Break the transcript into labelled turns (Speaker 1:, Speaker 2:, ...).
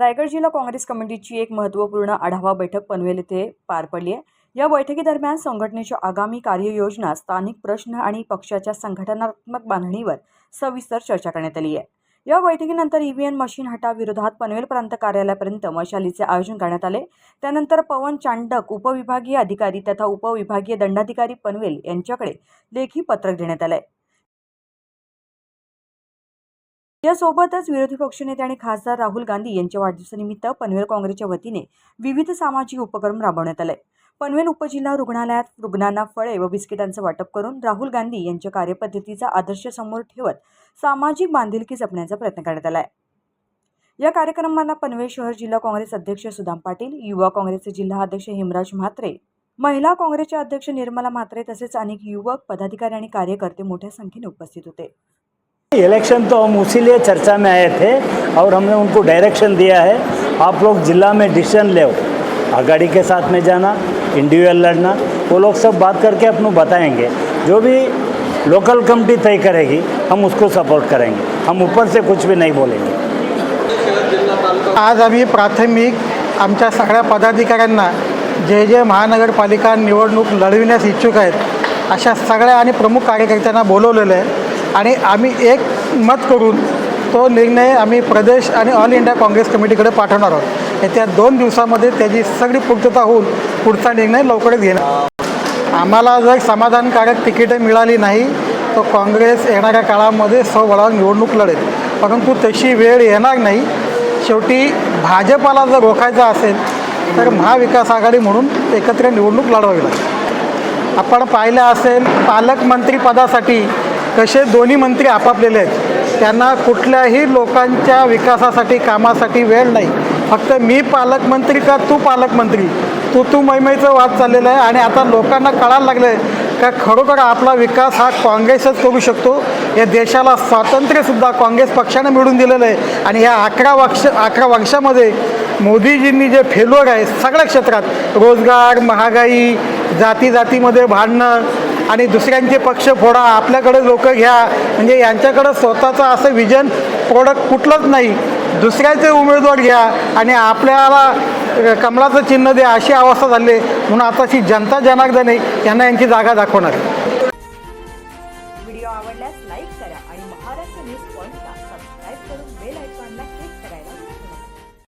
Speaker 1: रायगड जिल्हा काँग्रेस कमिटीची एक महत्त्वपूर्ण आढावा बैठक पनवेल येथे पार पडली आहे. या बैठकीदरम्यान संघटनेच्या आगामी कार्ययोजना स्थानिक प्रश्न आणि पक्षाच्या संघटनात्मक बांधणीवर सविस्तर चर्चा करण्यात आली आहे. या बैठकीनंतर ईव्हीएम मशीन हटाविरोधात पनवेल प्रांत कार्यालयापर्यंत मशालीचे आयोजन करण्यात आले. त्यानंतर पवन चांडक उपविभागीय अधिकारी तथा उपविभागीय दंडाधिकारी पनवेल यांच्याकडे लेखी पत्रक देण्यात आलं आहे यासोबतच विरोधी पक्षनेते आणि खासदार राहुल गांधी यांच्या वाढदिवसानिमित्त पनवेल काँग्रेसच्या वतीने विविध सामाजिक उपक्रम राबवण्यात आले. पनवेल उपजिल्हा रुग्णालयात रुग्णांना फळे व बिस्किटांचं वाटप करून राहुल गांधी यांच्या कार्यपद्धतीचा आदर्श समोर ठेवत सामाजिक बांधिलकी जपण्याचा प्रयत्न करण्यात आला आहे या कार्यक्रमाला पनवेल शहर जिल्हा काँग्रेस अध्यक्ष सुदाम पाटील युवा काँग्रेसचे जिल्हा अध्यक्ष हेमराज म्हात्रे महिला काँग्रेसचे अध्यक्ष निर्मला म्हात्रे तसेच अनेक युवक पदाधिकारी आणि कार्यकर्ते मोठ्या संख्येने उपस्थित होते.
Speaker 2: इलेक्शन तो हम उसी लिए चर्चा में आए थे और हमने उनको डायरेक्शन दिया है। आप लोग जिला में डिसीजन ले। आगाड़ी के साथ में जाना इंडिविजुअल लड़ना वो लोग सब बात करके अपनों बताएंगे। जो भी लोकल कमिटी तय करेगी हम उसको सपोर्ट करेंगे। हम ऊपर से कुछ भी नहीं बोलेंगे।
Speaker 3: आज आम्ही प्राथमिक आमच्या सगळ्या पदाधिकाऱ्यांना जे जे महानगरपालिका निवडणूक लढविण्यास इच्छुक आहेत अशा सगळ्या आणि प्रमुख कार्यकर्त्यांना बोलवलेलं आहे. आणि आम्ही एक मत करून तो निर्णय आम्ही प्रदेश आणि ऑल इंडिया काँग्रेस कमिटीकडे पाठवणार आहोत. येत्या दोन दिवसामध्ये त्याची सगळी पूर्तता होऊन पुढचा निर्णय लवकरच घेणार आम्हाला जर समाधानकारक तिकीटं मिळाली नाही तर काँग्रेस येणाऱ्या काळामध्ये सवळावर निवडणूक लढेल. परंतु तशी वेळ येणार नाही. शेवटी भाजपाला जर रोखायचं असेल तर महाविकास आघाडी म्हणून एकत्र निवडणूक लढवावी लागेल. आपण पाहिलं असेल पालकमंत्रीपदासाठी कसे दोन्ही मंत्री आपापलेले आहेत त्यांना कुठल्याही लोकांच्या विकासासाठी कामासाठी वेळ नाही. फक्त मी पालकमंत्री का तू पालकमंत्री? तू तू मैमईचं वाद चाललेलं आहे आणि आता लोकांना कळायला लागलं आहे का खरोखर आपला विकास हा काँग्रेसच करू शकतो? या देशाला स्वातंत्र्यसुद्धा काँग्रेस पक्षानं मिळून दिलेलं आहे. आणि या अकरा वर्ष अकरा वर्षामध्ये मोदीजींनी जे फेलोर आहे सगळ्या क्षेत्रात रोजगार महागाई जाती जातीमध्ये भांडणं आणि दुसऱ्यांचे पक्ष फोडा. आपल्याकडे लोक घ्या. म्हणजे यांच्याकडं स्वतःचं असं विजन प्रोडक्ट कुठलंच नाही. दुसऱ्याचे उमेदवार घ्या आणि आपल्याला कमलाचं चिन्ह द्या अशी अवस्था झाली. म्हणून आताची जनता जनार्दने यांना यांची जागा दाखवणार. आवडल्यास लाईक करा आणि महाराष्ट्र न्यूज सबस्क्राईब करून बेल क्लिक करायला